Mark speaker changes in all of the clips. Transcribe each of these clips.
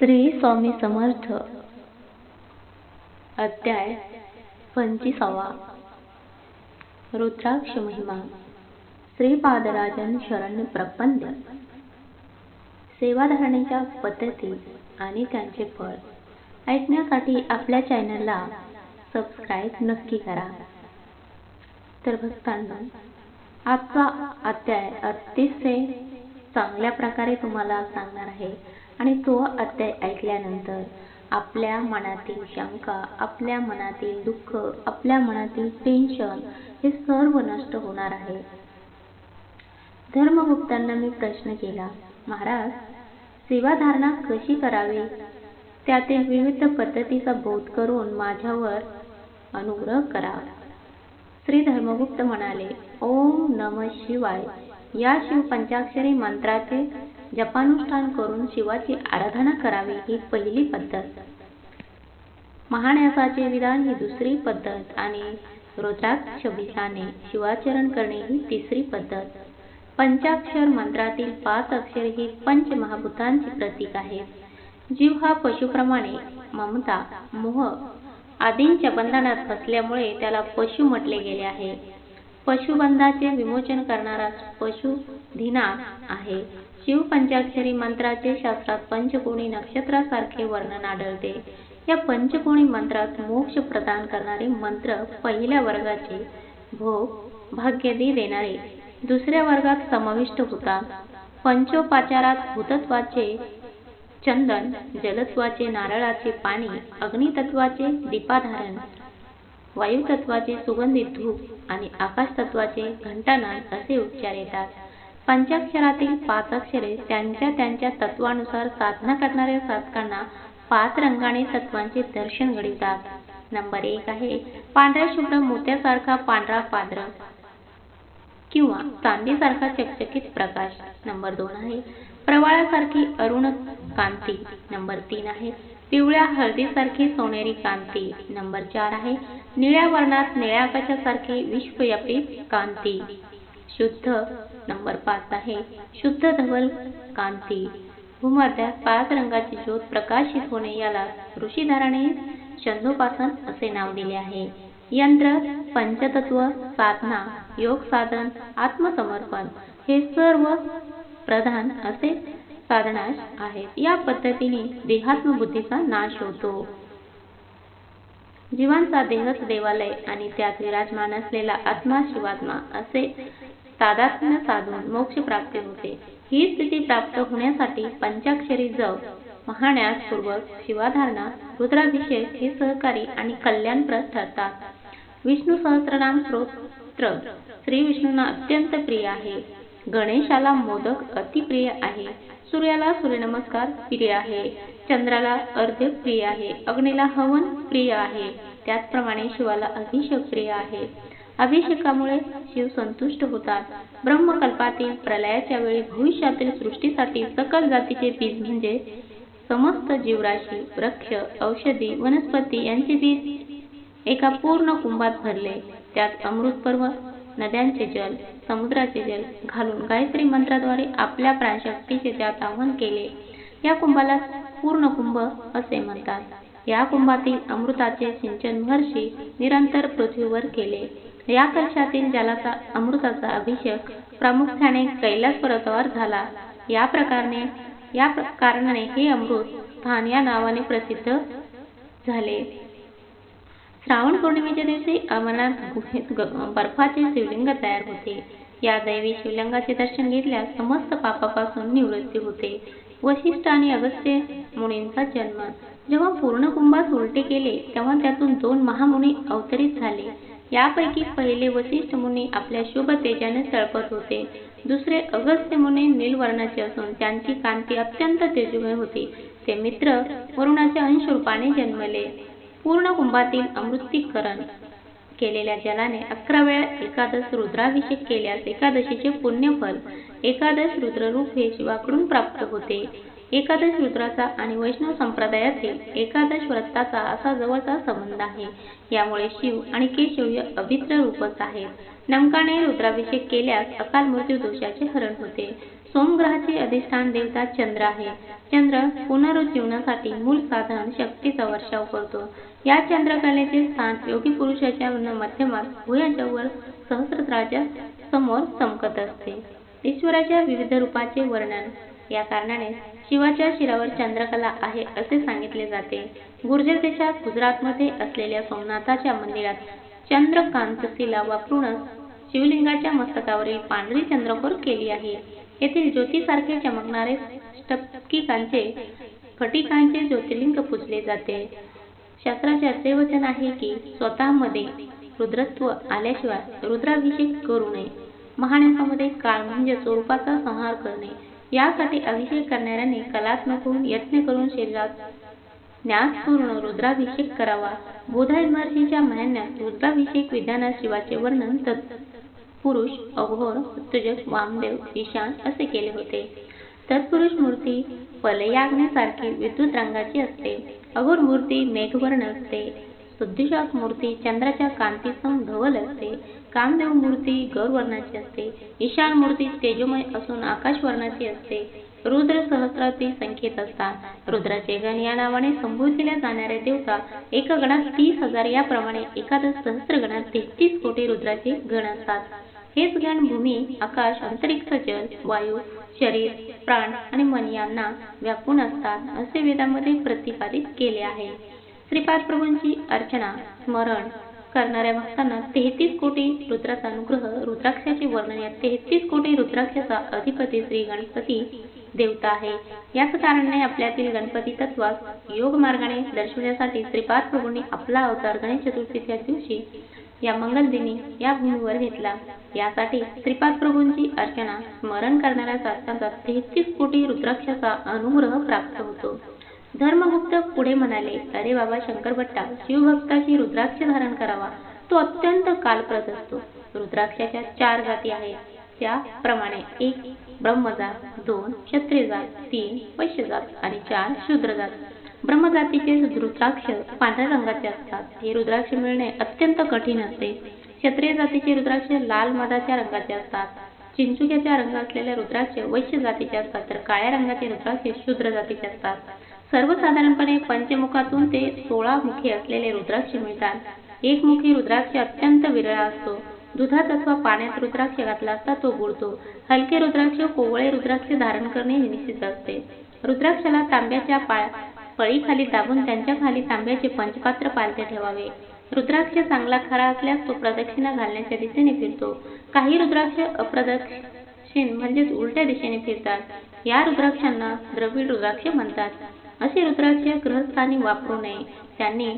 Speaker 1: श्री स्वामी समर्थ. अध्याय पंचवीसावा. रुद्राक्ष महिमा. श्रीपादराजन शरण्य सेवा सेवाधारणेच्या पद्धती आणि त्यांचे फळ ऐकण्यासाठी आपल्या चॅनलला सबस्क्राईब नक्की करा. तर भक्तांना आजचा अध्याय अतिशय चांगल्या प्रकारे तुम्हाला सांगणार आहे. आणि तो अध्याय ऐकल्यानंतर आपल्या मनातील शंका आपल्या मनातील दुःख आपल्या मनातील टेन्शन हे सर्व नष्ट होणार आहे. धर्मगुप्तांना मी प्रश्न केला महाराज सेवाधारणा कशी करावी? त्यातील विविध पद्धतीचा बोध करून माझ्यावर अनुग्रह करा. श्री धर्मगुप्त म्हणाले ओम नम शिवाय. या शिव पंचाक्षरी मंत्राचे जपानुष्ठान करून शिवाची आराधना करावी ही पहिली पद्धत. महान्यासाचे विधान ही दुसरी पद्धत आणि रुद्राक्ष शिवाचरण करणे ही तिसरी पद्धत. पंचाक्षर मंत्रातील पाच अक्षर ही पंच महाभूतांची प्रतीक आहेत. जीव हा पशुप्रमाणे ममता मोह आदींच्या बंधनात फसल्यामुळे त्याला पशु म्हटले गेले आहे. पशुबंधाचे विमोचन करणारा पशु धिना आहे. शिव पंचाक्षरी मंत्राचे शास्त्रात पंचकोणी नक्षत्रासारखे वर्णन आढळते. या पंचकोणी मंत्रात मोक्ष प्रदान करणारे मंत्र पहिल्या वर्गाचे भोग भाग्यदी देणारे दुसऱ्या वर्गात समाविष्ट होतात पंचोपाचारात भूतत्वाचे चंदन जलत्वाचे नारळाचे पाणी अग्नितत्वाचे दीपाधारण वायुतत्वाचे सुगंधित धूप आणि आकाशतत्वाचे घंटानाद असे उच्चार येतात. पंचाक्षरातील पाच अक्षरे त्यांच्या त्यांच्या तत्वानुसार साधना करणाऱ्या साधकांना पाच रंगाने तत्वांचे दर्शन घडवितात. नंबर एक आहे पांढऱ्या शुभ्र मोत्यासारखा पांढरा पांढर किंवा चांदीसारखा चकचकीत प्रकाश. नंबर दोन आहे प्रवाळासारखी अरुण कांती. नंबर तीन आहे पिवळ्या हळदीसारखी सोनेरी कांती. नंबर चार आहे निळ्या वर्णात निळ्या आकाशासारखी विश्वव्यापी कांती. शुद्ध. नंबर पाच आहे शुद्ध धवल कांती. भूमध्यात पाच रंगाची ज्योत प्रकाशित होणे याला ऋषीधाराने छंदोपासन असे नाव दिले आहे. यंत्र पंचतत्व साधना योग साधन आत्मसमर्पण हे सर्व प्रधान असे साधनाश आहेत या पद्धतीने देहात्म बुद्धीचा नाश होतो. जीवांचा देहच देवालय आणि त्यात विराजमान असलेला आत्मा शिवात्मा असे तादात्म्य साधून मोक्ष प्राप्ती होते. ही स्थिती प्राप्त होण्यासाठी पंचाक्षरी जप महान्यासपूर्वक शिवाधारणा रुद्राभिषेक हे सहकारी आणि कल्याणप्रद ठरतात. विष्णू सहस्रनाम स्तोत्र श्री विष्णूंना अत्यंत प्रिय आहे. गणेशाला मोदक अतिप्रिय आहे. सूर्याला सूर्यनमस्कार प्रिय आहे. चंद्राला अर्ध्य प्रिय आहे. अग्नीला हवन प्रिय आहे. त्याचप्रमाणे शिवाला अभिषेक प्रिय आहे. अभिषेकामुळे शिव संतुष्ट होतात. ब्रह्मकल्पातील प्रलयाच्या वेळी भविष्यातील सृष्टीसाठी सकल जातीचे बीज म्हणजे समस्त जीवराशी वृक्ष औषधी वनस्पती यांचे बीज एका पूर्ण कुंभात भरले. त्यात अमृत पर्व नद्यांचे जल समुद्राचे जल घालून गायत्री मंत्राद्वारे आपल्या प्राणशक्तीचे त्यात आवाहन केले. या कुंभाला पूर्ण कुंभ असे म्हणतात. या कुंभातील अमृताचे सिंचन महर्षी निरंतर पृथ्वीवर केले. या कलशातील जलाचा अमृताचा अभिषेक प्रामुख्याने कैलास पर्वतावर झाला. या प्रकारे या कारणाने हे अमृत स्थान या नावाने प्रसिद्ध झाले. श्रावण पौर्णिमेच्या दिवशी अमरनाथ गुहेत बर्फाचे शिवलिंग तयार होते. या दैवी शिवलिंगाचे दर्शन घेतल्यास समस्त पापापासून निवृत्ती होते. वशिष्ठ आणि अगस्त्य मुनींचा जन्म. जेव्हा पूर्ण कुंभात उलटे केले तेव्हा त्यातून दोन महामुनी अवतरित झाले. यापैकी पहिले वशिष्ठ मुनी आपल्या शुभ तेजाने तळपत होते. दुसरे अगस्त्य मुनी नीलवर्णाचे असून त्यांची कांती अत्यंत तेजोमय होती. ते मित्र वरुणाच्या अंश रूपाने जन्मले. पूर्ण कुंभातील अमृतीकरण केलेल्या जलाने अकरा वेळा एकादश रुद्राभिषेक केल्यास एकादशीचे पुण्यफल एकादश रुद्ररूप हे शिवाकडून प्राप्त होते. एकादश रुद्राचा आणि वैष्णव संप्रदायातील एकादश व्रताचा असा जवळचा संबंध आहे. यामुळे शिव आणि केशव हे अभित्र रूपच आहेत. नमकाने रुद्राभिषेक केल्यास अकाल मृत्यू दोषाचे हरण होते. सोमग्रहाचे अधिष्ठान देवता चंद्र आहे. चंद्र पुनरुज्जीवनासाठी मूल साधन शक्तीचा वर्षाव करतो. या चंद्रकलेचे स्थान योगी पुरुषाच्या मध्यमात भुयाच्या वर सहस्त्राच्या समोर चमकत असते. ईश्वराच्या विविध रूपाचे वर्णन या कारणाने शिवाच्या शिरावर चंद्रकला आहे असे सांगितले जाते. गुर्जर देशात गुजरातमध्ये असलेल्या सोमनाथाच्या मंदिरात चंद्रकांत शिला वापरूनच शिवलिंगाच्या मस्तकावरील पांढरी चंद्रकोर केली आहे. येथील ज्योतीसारखे चमकणारे स्फटिकांचे स्फटिकांचे ज्योतिर्लिंग पुजले जाते. शास्त्राचे असे वचन आहे की स्वतःमध्ये रुद्रत्व आल्याशिवाय रुद्राभिषेक करू नये. महानसामध्ये काळ म्हणजे स्वरूपाचा संहार करणे. यासाठी अभिषेक करणाऱ्यांनी कलात्मक होऊन यत्न करून शरीरात न्यासपूर्ण रुद्राभिषेक करावा. बोधाय महर्षीच्या म्हणण्यात रुद्राभिषेक विधानात शिवाचे वर्णन तत् पुरुष अघोर सत्यजग वामदेव ईशान असे केले होते. तत्पुरुष मूर्ती पलयाग्नेसारखी विद्युत रंगाची असते. अघोर मूर्ती मेघवर्ण असते शुद्धिशाक मूर्ती चंद्राच्या कांतीसम धवल असते. कामदेव मूर्ती गौरवर्णाची असते. ईशान मूर्ती तेजोमय असून आकाशवर्णाची असते. रुद्र सहस्राती संख्येत असतात. रुद्राचे गण या नावाने संबोधल्या जाणाऱ्या देवता एका गणात तीस हजार याप्रमाणे एखादं सहस्र गणात तेहतीस कोटी रुद्राचे गण असतात. हेच ज्ञान भूमी आकाश अंतरिक्ष जल वायू शरीर प्राण आणि मन यांना व्यापून असतात असे वेदामध्ये प्रतिपादित केले आहे. श्रीपाद प्रभूंची अर्चना स्मरण करणाऱ्या भक्तांना तेहतीस कोटी रुद्राचा अनुग्रह रुद्राक्षाचे वर्णन या तेहतीस कोटी रुद्राक्षाचा अधिपती श्री गणपती देवता आहे. याच कारणाने आपल्यातील गणपती तत्वास योग मार्गाने दर्शवण्यासाठी श्रीपाद प्रभूंनी आपला अवतार गणेश चतुर्थीच्या दिवशी या मंगलदिनी या भूमीवर घेतला. यासाठी श्रीपाद प्रभूंची अर्चना स्मरण करणाऱ्या साधकांचा तेहतीस कोटी रुद्राक्षाचा अनुग्रह प्राप्त होतो. धर्मगुप्त पुढे म्हणाले अरे बाबा शंकर भट्टा शिवभक्ताची रुद्राक्ष धारण करावा. तो अत्यंत कालप्रद असतो. रुद्राक्षाच्या चार जाती आहेत. त्याप्रमाणे एक ब्रह्मजात दोन क्षत्रिय जात तीन वैश्य जात आणि चार शूद्र जात ब्रह्मजातीचे रुद्राक्ष पांढऱ्या रंगाचे असतात. हे रुद्राक्ष मिळणे अत्यंत कठीण असते. क्षत्रिय जातीचे रुद्राक्ष लाल मधाच्या रंगाचे असतात. चिंचुक्याच्या रंग असलेले रुद्राक्ष वैश्य जातीचे असतात तर काळ्या रंगाचे रुद्राक्ष शूद्र जातीचे असतात. सर्वसाधारणपणे पंचमुखातून ते सोळा मुखी असलेले रुद्राक्ष मिळतात. एक मुखी रुद्राक्ष अत्यंत विरळा असतो. दुधात अथवा पाण्यात रुद्राक्ष घातला असता तो बुडतो. हलके रुद्राक्ष कोवळे रुद्राक्ष धारण करणे निश्चित असते. रुद्राक्षाला तांब्याच्या पाळ्या पळीखाली दाबून त्यांच्या खाली तांब्याचे पंचपात्र पालथे ठेवावे. रुद्राक्ष चांगला खरा असल्यास तो प्रदक्षिणा घालण्याच्या दिशेने फिरतो. काही रुद्राक्ष अप्रदक्षिण म्हणजेच उलट्या दिशेने फिरतात. या रुद्राक्षांना द्रविड रुद्राक्ष म्हणतात. असे रुद्राक्ष ग्रहस्थानी वापरू नये. त्यांनी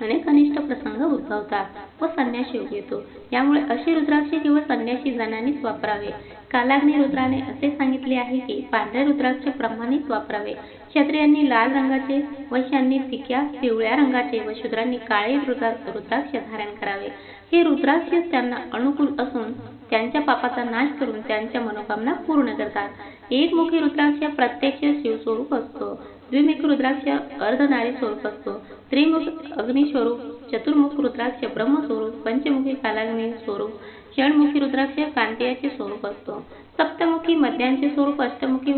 Speaker 1: अनेक अनिष्ट प्रसंग उद्भवतात व संन्यास योग येतो यामुळे असे रुद्राक्ष केवळ संन्यासी जणांनीच वापरावे. कालाग्नी रुद्राने असे सांगितले आहे की पांढरे रुद्राक्ष प्रमाणित वापरावे. क्षत्रियांनी लाल रंगाचे वैश्यांनी फिक्या पिवळ्या रंगाचे व शूद्रांनी काळे रुद्राक्ष धारण करावे. हे रुद्राक्ष त्यांना अनुकूल असून त्यांच्या पापाचा नाश करून त्यांच्या मनोकामना पूर्ण करतात. एकमुखी रुद्राक्ष प्रत्यक्ष शिवस्वरूप असतो. द्विमुख रुद्राक्ष अर्धनारी स्वरूप असतो. त्रिमुख अग्निस्वरूप चतुर्मुख रुद्राक्ष ब्रह्मस्वरूप पंचमुखी कालाग्नी स्वरूप षणमुखी रुद्राक्ष कांतियाचे स्वरूप असतो. सप्तमुखी मध्यांचे स्वरूप अष्टमुखी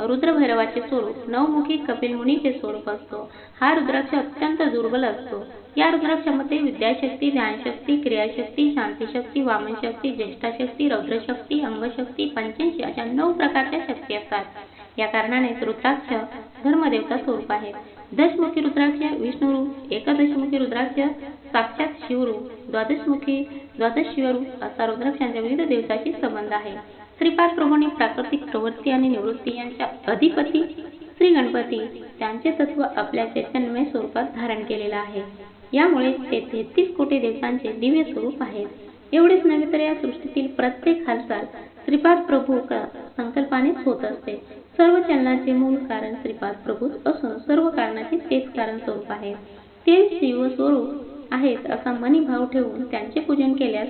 Speaker 1: रुद्रभैरवाचे स्वरूप नवमुखी कपिल मुनीचे स्वरूप असतो. हा रुद्राक्ष अत्यंत दुर्बल असतो. या रुद्राक्षामध्ये विद्याशक्ती ध्यानशक्ती क्रियाशक्ती शांतीशक्ती वामनशक्ती ज्येष्ठाशक्ती रौद्रशक्ती अंगशक्ती पंचेंशी अशा नऊ प्रकारच्या शक्ती असतात. या कारणाने रुद्राक्ष धर्मदेवता स्वरूप आहे. दशमुखी रुद्राक्ष विष्णुरूप एकादशमुखी रुद्राक्ष साक्षात शिवरूप द्वादशमुखी द्वादश शिवरूप असा रुद्राक्षांच्या विविध देवताशी संबंध आहे. श्रीपाद प्रभूंनी प्राकृतिक प्रवृत्ती आणि निवृत्ती यांच्या अधिपती श्री गणपती त्यांचे तत्व आपल्या चैतन्यमय स्वरूपात धारण केलेलं आहे. यामुळे ते तेहतीस कोटी देवतांचे दिव्य स्वरूप आहेत. एवढेच नव्हे तर या सृष्टीतील प्रत्येक हालचाल श्रीपाद प्रभू संकल्पानेच होत असते. सर्व चलनाचे मूळ कारण श्रीपाद प्रभूच असून सर्व कारणाचे तेच कारण स्वरूप आहे. ते शिवस्वरूप आहेत असा मनी भाव ठेवून त्यांचे पूजन केल्यास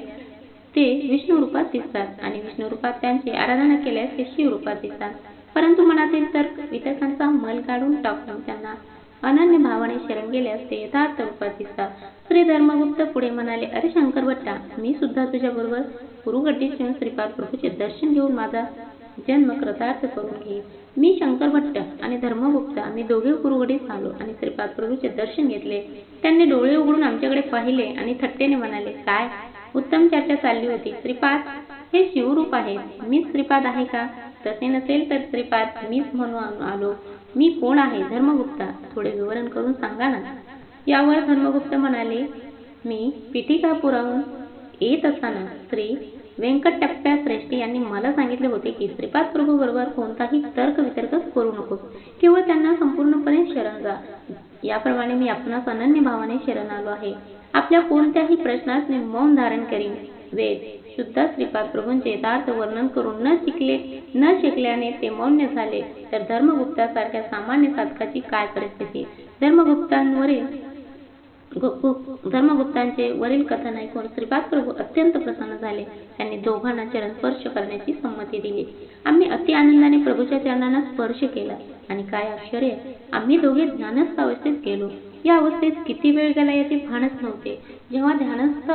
Speaker 1: ते विष्णू रूपात दिसतात आणि विष्णू रूपात त्यांची आराधना केल्यास ते शिव रूपात दिसतात. परंतु मनातील तर्क वितर्कांचा मल काढून टाकून त्यांना अनन्य भावाने शरण गेल्यास ते यथार्थ रूपात दिसतात. श्री धर्मगुप्त पुढे म्हणाले अरे शंकर भट्टा मी सुद्धा तुझ्या बरोबर येऊन श्रीपाद प्रभूचे दर्शन घेऊन माझा जन्म कृतार्थ करून घे. मी शंकर भट्ट आणि धर्मगुप्त आम्ही दोघे कुरवडीस आलो आणि श्रीपाद प्रभूचे दर्शन घेतले. त्यांनी डोळे उघडून आमच्याकडे पाहिले आणि थट्टेने म्हणाले काय? उत्तम चर्चा चालली होती. श्रीपाद हे शिवरूप आहे. मीच श्रीपाद आहे का? तसे नसेल तर श्रीपाद मीच म्हणून आलो. मी कोण आहे? धर्मगुप्ता थोडे विवरण करून सांगा ना. यावर धर्मगुप्त म्हणाले मी पिठिकापुराहून येत असताना श्री व्यंकटप्प्या श्रेष्ठी यांनी मला सांगितले होते की श्रीपाद प्रभू बरोबर कोणताही तर्क वितर्क करू नकोस. केवळ त्यांना संपूर्णपणे शरण जा. याप्रमाणे मी आपणास अनन्य भावाने शरण आलो आहे. आपल्या कोणत्याही प्रश्नास मी मौन धारण करीन. वेद शुद्ध श्रीपाद प्रभूंचे यथार्थ वर्णन करून न शिकले न शिकल्याने ते मौन्य झाले तर धर्मगुप्तासारख्या सामान्य साधकाची काय परिस्थिती? धर्मगुप्तांवरील धर्मगुप्तांचे वरील कथन ऐकून श्रीपाद प्रभू अत्यंत प्रसन्न झाले. त्यांनी दोघांना चरण स्पर्श करण्याची संमती दिली. आम्ही अति आनंदाने प्रभूच्या चरणांना स्पर्श केला आणि काय आश्चर्य आम्ही दोघे ध्यानस्थ अवस्थेत गेलो. या अवस्थेत किती वेळ गेला याचे भानच नव्हते. जेव्हा ध्यानस्थ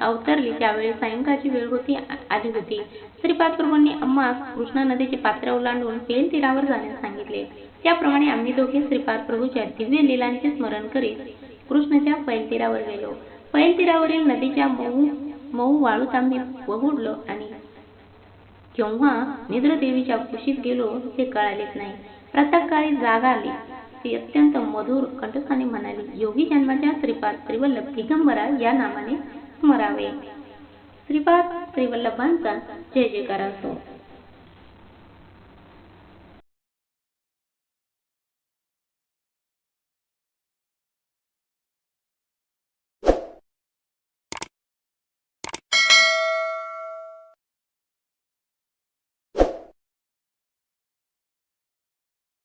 Speaker 1: अवतरली त्यावेळी सायंकाळची वेळ होती आली होती. श्रीपाद प्रभूंनी आम्हास कृष्णा नदीचे पात्र ओलांडून पेल तीरावर जाण्यास सांगितले. त्याप्रमाणे आम्ही दोघे श्रीपाद प्रभूच्या दिव्य लीलांचे स्मरण करीत कृष्णाच्या पैलतीरावर गेलो. पैलतीरावरील नदीच्या मऊ मऊ वाळूत आम्ही पहुडलो आणि केव्हा निद्रदेवीच्या कुशीत गेलो हे कळालेच नाही. प्रातःकाळी जाग आली. ती अत्यंत मधुर कंठस्थाने म्हणाली योगी जन्माच्या श्रीपाद श्रीवल्लभ दिगंबरा या नामाने स्मरावे. श्रीपाद श्रीवल्लभांचा जय जयकार असो.